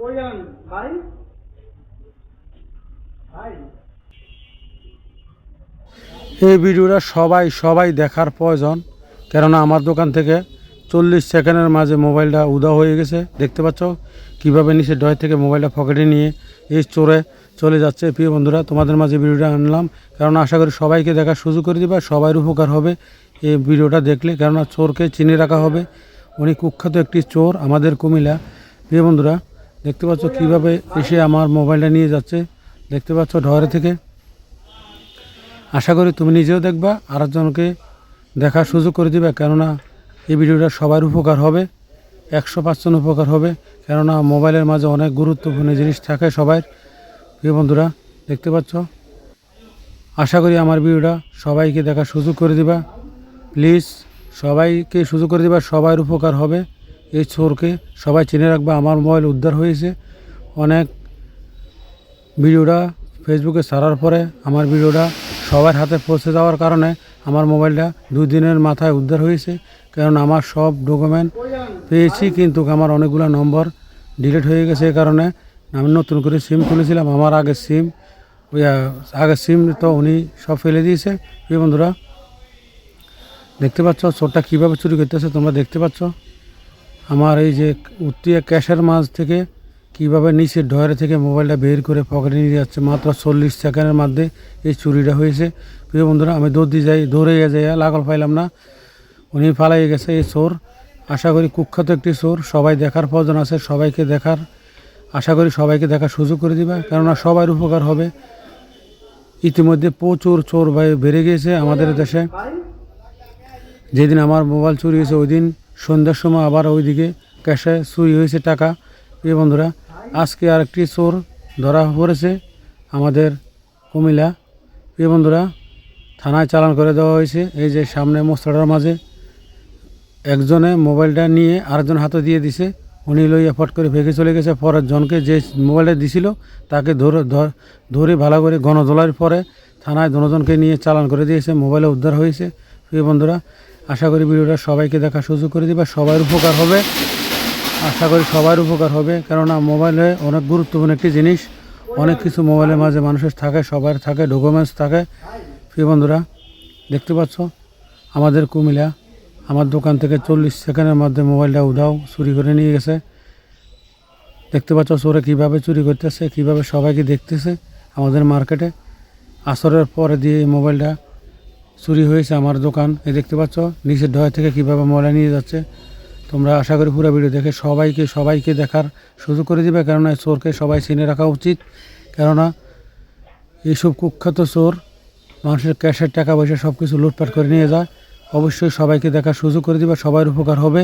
কই ভাই ভাই। এই ভিডিওটা সবাই সবাই দেখার প্রয়োজন। কেননা আমার দোকান থেকে চল্লিশ সেকেন্ডের মাঝে মোবাইলটা উদা হয়ে গেছে। দেখতে পাচ্ছ কীভাবে নিচে ডয় থেকে মোবাইলটা পকেটে নিয়ে এই চোরে চলে যাচ্ছে। প্রিয় বন্ধুরা, তোমাদের মাঝে ভিডিওটা আনলাম। কারণ আশা করি সবাইকে দেখার সুযোগ করে দিবা। সবার উপকার হবে এই ভিডিওটা দেখলে। কেননা চোরকে চিনে রাখা হবে। উনি কুখ্যাত একটি চোর, আমাদের কুমিলা প্রিয় বন্ধুরা দেখতে পাচ্ছ কীভাবে এসে আমার মোবাইলটা নিয়ে যাচ্ছে। দেখতে পাচ্ছ ডয়ারে থেকে। আশা করি তুমি নিজেও দেখবা, আরেকজনকে দেখার সুযোগ করে দিবে, কেননা এই ভিডিওটা সবার উপকার হবে, একশো পার্সেন্ট উপকার হবে, কেননা মোবাইলের মাঝে অনেক গুরুত্বপূর্ণ জিনিস থাকে সবার প্রিয় বন্ধুরা, দেখতে পাচ্ছ? আশা করি আমার ভিডিওটা সবাইকে দেখার সুযোগ করে দিবা। প্লিজ, সবাইকে সুযোগ করে দিবা, সবার উপকার হবে। এই চোরকে সবাই চিনে রাখবে। আমার মোবাইল উদ্ধার হয়েছে। অনেক ভিডিওটা ফেসবুকে ছাড়ার পরে আমার ভিডিওটা সবার হাতে পৌঁছে যাওয়ার কারণে আমার মোবাইলটা দুই দিনের মাথায় উদ্ধার হয়েছে। কারণ আমার সব ডকুমেন্ট পেয়েছি, কিন্তু আমার অনেকগুলো নম্বর ডিলিট হয়ে গেছে এই কারণে আমি নতুন করে সিম খুলেছিলাম আমার আগের সিম আগের সিম তো উনি সব ফেলে দিয়েছে। বন্ধুরা, দেখতে পাচ্ছ, চোরটা কীভাবে চুরি করতেছে তোমরা দেখতে পাচ্ছ? আমার এই যে উত্তিয়া ক্যাশের মাঝ থেকে কীভাবে নিচের ডয়ারে থেকে মোবাইলটা বের করে পকেটে নিয়ে যাচ্ছে, মাত্র চল্লিশ সেকেন্ডের মধ্যে এই চুরিটা হয়েছে। প্রিয় বন্ধুরা, আমি দৌড় দিয়ে যাই, দৌড়ে যাই, লাগল পাইলাম না। উনি পালাই গেছে এই চোর। আশা করি কুখ্যাত একটি চোর। সবাই দেখার প্রয়োজন আছে, সবাইকে দেখার। আশা করি সবাইকে দেখার সুযোগ করে দিবা, কেননা সবার উপকার হবে। ইতিমধ্যে প্রচুর চোর ভাই বেড়ে গিয়েছে আমাদের দেশে। যেদিন আমার মোবাইল চুরি হয়েছে, ওই দিন সন্ধ্যার সময় আবার ওইদিকে ক্যাশে চুরি হয়েছে টাকা। এই বন্ধুরা, আজকে আরেকটি চোর ধরা পড়েছে আমাদের কুমিল্লা। এই বন্ধুরা, থানায় চালান করে দেওয়া হয়েছে। এই যে সামনে মোস্তাটার মাঝে একজনে মোবাইলটা নিয়ে আরেকজন হাতে দিয়ে দিছে। উনি লইয়া ফট করে ভেঙে চলে গেছে। পরের জনকে যে মোবাইলটা দিছিল, তাকে ধরে ধর- ভালো করে গণদোলার পরে থানায় দুজনকে নিয়ে চালান করে দিয়েছে। মোবাইলে উদ্ধার হয়েছে। প্রিয় বন্ধুরা আশা করি ভিডিওটা সবাইকে দেখার সুযোগ করে দিবা, সবার উপকার হবে। আশা করি সবার উপকার হবে, কেননা মোবাইলে অনেক গুরুত্বপূর্ণ একটি জিনিস। অনেক কিছু মোবাইলের মাঝে মানুষের থাকে, সবার থাকে ডকুমেন্টস থাকে। প্রিয় বন্ধুরা, দেখতে পাচ্ছ? আমাদের কুমিল্লা, আমার দোকান থেকে চল্লিশ সেকেন্ডের মধ্যে মোবাইলটা উধাও চুরি করে নিয়ে গেছে। দেখতে পাচ্ছ চোরে কীভাবে চুরি করতেছে, কীভাবে সবাইকে দেখতেছে আমাদের মার্কেটে। আসরের পরে দিয়ে মোবাইলটা চুরি হয়েছে আমার দোকান। এই দেখতে পাচ্ছ, নিচের ডয় থেকে কীভাবে ময়লা নিয়ে যাচ্ছে। তোমরা আশা করি পুরো ভিডিও দেখে সবাইকে সবাইকে দেখার সুযোগ করে দিবে। কেননা চোরকে সবাই চিনে রাখা উচিত। কেননা এইসব কুখ্যাত চোর মানুষের ক্যাশের টাকা পয়সা সব কিছু লুটপাট করে নিয়ে যায়। অবশ্যই সবাইকে দেখার সুযোগ করে দিবে সবার উপকার হবে।